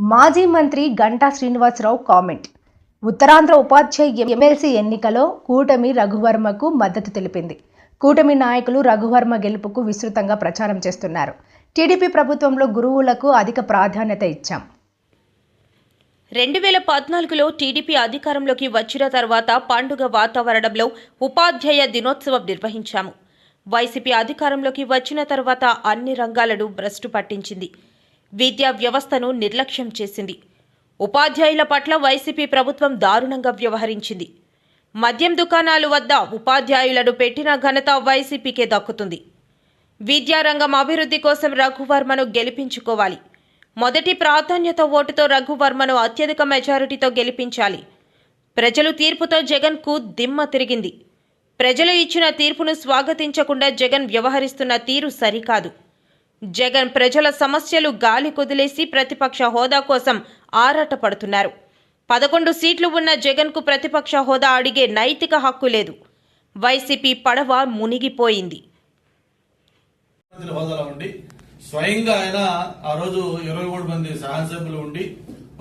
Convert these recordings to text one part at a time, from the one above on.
మాజీ మంత్రి గంటా శ్రీనివాసరావు కామెంట్. ఉత్తరాంధ్ర ఉపాధ్యాయ ఎమ్మెల్సీ ఎన్నికలో కూటమి రఘువర్మకు మద్దతు తెలిపింది. కూటమి నాయకులు రఘువర్మ గెలుపుకు విస్తృతంగా ప్రచారం చేస్తున్నారు. టీడీపీ ప్రభుత్వంలో గురువులకు అధిక ప్రాధాన్యత ఇచ్చాం. రెండు వేల పద్నాలుగులో టీడీపీ అధికారంలోకి వచ్చిన తర్వాత పండుగ వాతావరణంలో ఉపాధ్యాయ దినోత్సవం నిర్వహించాము. వైసీపీ అధికారంలోకి వచ్చిన తర్వాత అన్ని రంగాలను భ్రష్టు పట్టించింది. విద్యా వ్యవస్థను నిర్లక్ష్యం చేసింది. ఉపాధ్యాయుల పట్ల వైసీపీ ప్రభుత్వం దారుణంగా వ్యవహరించింది. మద్యం దుకాణాలు వద్ద ఉపాధ్యాయులను పెట్టిన ఘనత వైసీపీకే దక్కుతుంది. విద్యారంగం అభివృద్ధి కోసం రఘువర్మను గెలిపించుకోవాలి. మొదటి ప్రాధాన్యత ఓటుతో రఘువర్మను అత్యధిక మెజారిటీతో గెలిపించాలి. ప్రజలు తీర్పుతో జగన్కు దిమ్మ తిరిగింది. ప్రజలు ఇచ్చిన తీర్పును స్వాగతించకుండా జగన్ వ్యవహరిస్తున్న తీరు సరికాదు. జగన్ ప్రజల సమస్యలు గాలి కుదిలేసి ప్రతిపక్ష హోదా కోసం ఆరాటపడుతున్నారు. పదకొండు సీట్లు ఉన్న జగన్కు ప్రతిపక్ష హోదా అడిగే నైతిక హక్కు లేదు. వైసీపీ పడవ మునిగిపోయింది. హోదాలో ఉండి స్వయంగా ఆయన ఆ రోజు ఇరవై మూడు మంది శాసనసభ్యులు ఉండి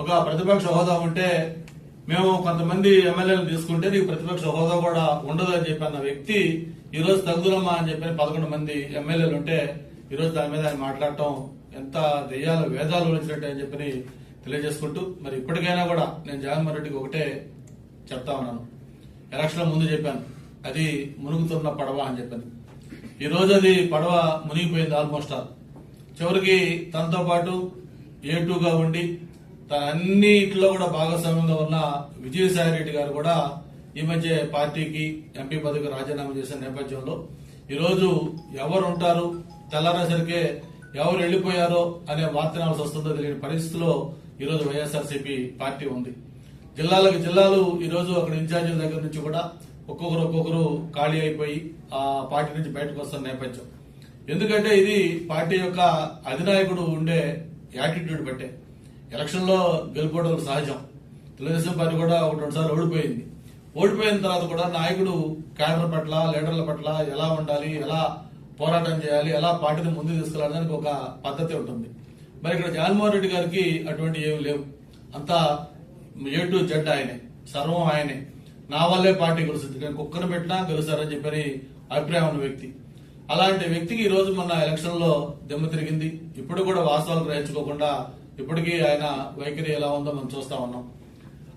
ఒక ప్రతిపక్ష హోదా ఉంటే మేము కొంతమంది ఎమ్మెల్యేలు తీసుకుంటే నీకు ప్రతిపక్ష హోదా కూడా ఉండదు అని చెప్పి అన్న వ్యక్తి ఈ రోజు తగ్గుదమ్మా అని చెప్పి పదకొండు మంది ఎమ్మెల్యేలు ఉంటే ఈ రోజు దాని మీద ఆయన మాట్లాడటం ఎంత దెయ్యాలు వేదాలు వచ్చినట్టు అని చెప్పి తెలియజేసుకుంటూ మరి ఇప్పటికైనా కూడా నేను జగన్మోహన్ రెడ్డికి ఒకటే చెప్తా ఉన్నాను. ఎలక్షన్ ముందు చెప్పాను అది మునుగుతున్న పడవ అని చెప్పాను. ఈ అది పడవ మునిగిపోయింది ఆల్మోస్ట్ ఆల్. చివరికి తనతో పాటు ఏ ఉండి తన అన్నిట్లో కూడా భాగస్వామ్యంగా ఉన్న విజయసాయి రెడ్డి గారు కూడా ఈ మధ్య పార్టీకి ఎంపీ పదవికి రాజీనామా చేసిన నేపథ్యంలో ఈరోజు ఎవరు ఉంటారు తెల్లారేసరికే ఎవరు వెళ్ళిపోయారో అనే వార్త వస్తుందో తెలియని పరిస్థితిలో ఈరోజు రోజు వైఎస్ఆర్సీపీ పార్టీ ఉంది. జిల్లాలకు జిల్లాలు ఈరోజు అక్కడ ఇన్ఛార్జీల దగ్గర నుంచి కూడా ఒక్కొక్కరు ఒక్కొక్కరు ఖాళీ అయిపోయి ఆ పార్టీ నుంచి బయటకు వస్తున్న నేపథ్యం. ఎందుకంటే ఇది పార్టీ యొక్క అధినాయకుడు ఉండే యాటిట్యూడ్ బట్టే. ఎలక్షన్లో గెలుపోవడం సహజం. తెలుగుదేశం పార్టీ కూడా ఒక రెండు సార్లు ఓడిపోయింది. ఓడిపోయిన తర్వాత కూడా నాయకుడు క్యాడర్ పట్ల లీడర్ల పట్ల ఎలా ఉండాలి ఎలా పోరాటం చేయాలి ఎలా పార్టీని ముందుకు తీసుకెళ్ళడానికి ఒక పద్ధతి ఉంటుంది. మరి ఇక్కడ జగన్మోహన్ రెడ్డి గారికి అటువంటి ఏమి లేవు. అంతా ఏ టు జెడ్ ఆయనే సర్వం ఆయనే. నా వల్లే పార్టీ గెలుస్తుంది. నేను కుక్కను పెట్టినా గెలుస్తారని చెప్పని అభిప్రాయం ఉన్న వ్యక్తి. అలాంటి వ్యక్తికి ఈ రోజు మొన్న ఎలక్షన్లో దెమ్మ తిరిగింది. ఇప్పుడు కూడా వాస్తవాలు గ్రహించుకోకుండా ఇప్పటికీ ఆయన వైఖరి ఎలా ఉందో మనం చూస్తా ఉన్నాం.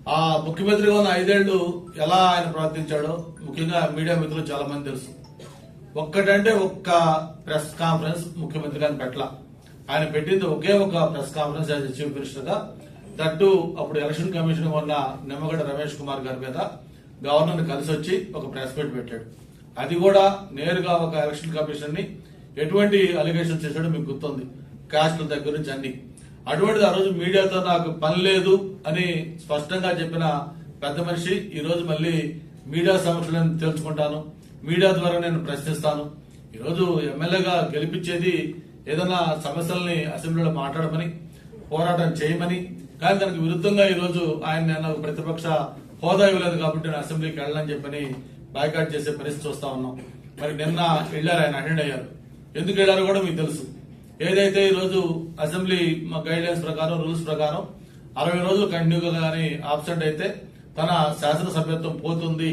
ఆ ముఖ్యమంత్రిగా ఉన్న ఐదేళ్ళు ఎలా ఆయన ప్రవర్తించాడో ముఖ్యంగా మీడియా మిత్రులు చాలా మంది తెలుసు. ఒక్కటంటే ఒక్క ప్రెస్ కాన్ఫరెన్స్ ముఖ్యమంత్రి గారిని పెట్టల. ఆయన పెట్టింది ఒకే ఒక ప్రెస్ కాన్ఫరెన్స్ యాజ్ చీఫ్ మినిస్టర్గా దట్టు అప్పుడు ఎలక్షన్ కమిషన్ ఉన్న నిమ్మగడ్డ రమేష్ కుమార్ గారి మీద గవర్నర్ కలిసి వచ్చి ఒక ప్రెస్ మీట్ పెట్టాడు. అది కూడా నేరుగా ఒక ఎలక్షన్ కమిషన్ని ఎటువంటి అలిగేషన్ చేశాడో మీకు గుర్తుంది. కాస్ట్ల దగ్గర నుంచి అన్ని. అటువంటిది ఆ రోజు మీడియాతో నాకు పని లేదు అని స్పష్టంగా చెప్పిన పెద్ద మనిషి ఈ రోజు మళ్ళీ మీడియా సమస్యలను తెలుసుకుంటాను. మీడియా ద్వారా నేను ప్రశ్నిస్తాను. ఈరోజు ఎమ్మెల్యేగా గెలిపించేది ఏదైనా సమస్యల్ని అసెంబ్లీలో మాట్లాడమని పోరాటం చేయమని కానీ దానికి విరుద్ధంగా ఈరోజు ఆయన నేను ప్రతిపక్ష హోదా ఇవ్వలేదు కాబట్టి నేను అసెంబ్లీకి వెళ్ళాలని చెప్పని బైకాట్ చేసే పరిస్థితి చూస్తా ఉన్నాం. మరి నిన్న వెళ్ళారు ఆయన అటెండ్ అయ్యారు. ఎందుకు వెళ్ళారో కూడా మీకు తెలుసు. ఏదైతే ఈరోజు అసెంబ్లీ మా గైడ్ లైన్స్ ప్రకారం రూల్స్ ప్రకారం అరవై రోజులు కంటిన్యూగా కానీ ఆబ్సెంట్ అయితే తన శాసనసభ్యత్వం పోతుంది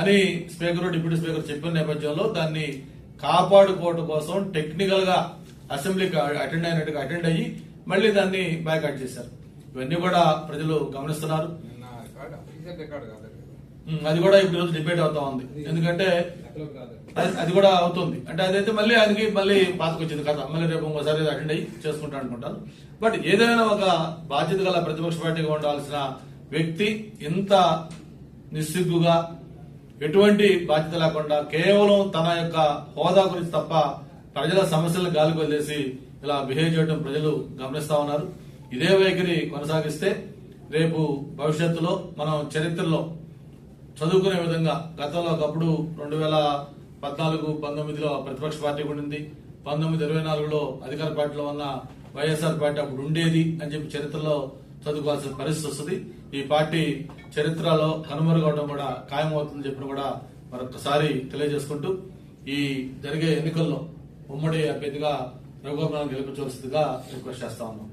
అని స్పీకర్ డిప్యూటీ స్పీకర్ చెప్పిన నేపథ్యంలో దాన్ని కాపాడుకోవడం కోసం టెక్నికల్గా అసెంబ్లీకి అటెండ్ అయినట్టుగా అటెండ్ అయ్యి మళ్ళీ దాన్ని బ్యాక్ చేశారు. ఇవన్నీ కూడా ప్రజలు గమనిస్తున్నారు. అది. కూడా ఇప్పుడు ఈరోజు డిబేట్ అవుతా ఉంది. ఎందుకంటే అది- కూడా అవుతుంది. అంటే అదైతే మళ్ళీ ఆయనకి మళ్ళీ పాతకొచ్చింది కదా మళ్ళీ రేపు ఇంకోసారి అటెండ్ అయ్యి చేసుకుంటా అనుకుంటాను బట్ ఏదైనా ఒక బాధ్యత గల ప్రతిపక్ష పార్టీగా ఉండాల్సిన వ్యక్తి ఇంత నిస్సిగ్గుగా ఎటువంటి బాధ్యత లేకుండా కేవలం తన యొక్క హోదా గురించి తప్ప ప్రజల సమస్యలను గాలికి వదిలేసి ఇలా బిహేవ్ చేయడం ప్రజలు గమనిస్తా ఉన్నారు. ఇదే వైఖరి కొనసాగిస్తే రేపు భవిష్యత్తులో మనం చరిత్రలో చదువుకునే విధంగా గతంలో ఒకప్పుడు రెండు వేల పద్నాలుగు పంతొమ్మిదిలో ప్రతిపక్ష పార్టీ ఉండింది. పంతొమ్మిది ఇరవై నాలుగులో అధికార పార్టీలో ఉన్న వైఎస్ఆర్ పార్టీ అప్పుడు ఉండేది అని చెప్పి చరిత్రలో చదువుకోవాల్సిన పరిస్థితి వస్తుంది. ఈ పార్టీ చరిత్రలో కనుమరుగవడం కూడా ఖాయమవుతుందని చెప్పిన కూడా మరొకసారి తెలియజేసుకుంటూ ఈ జరిగే ఎన్నికల్లో ఉమ్మడి అభ్యర్థిగా రఘుగోపాలను గెలిపించవలసిందిగా రిక్వెస్ట్ చేస్తా ఉన్నాం.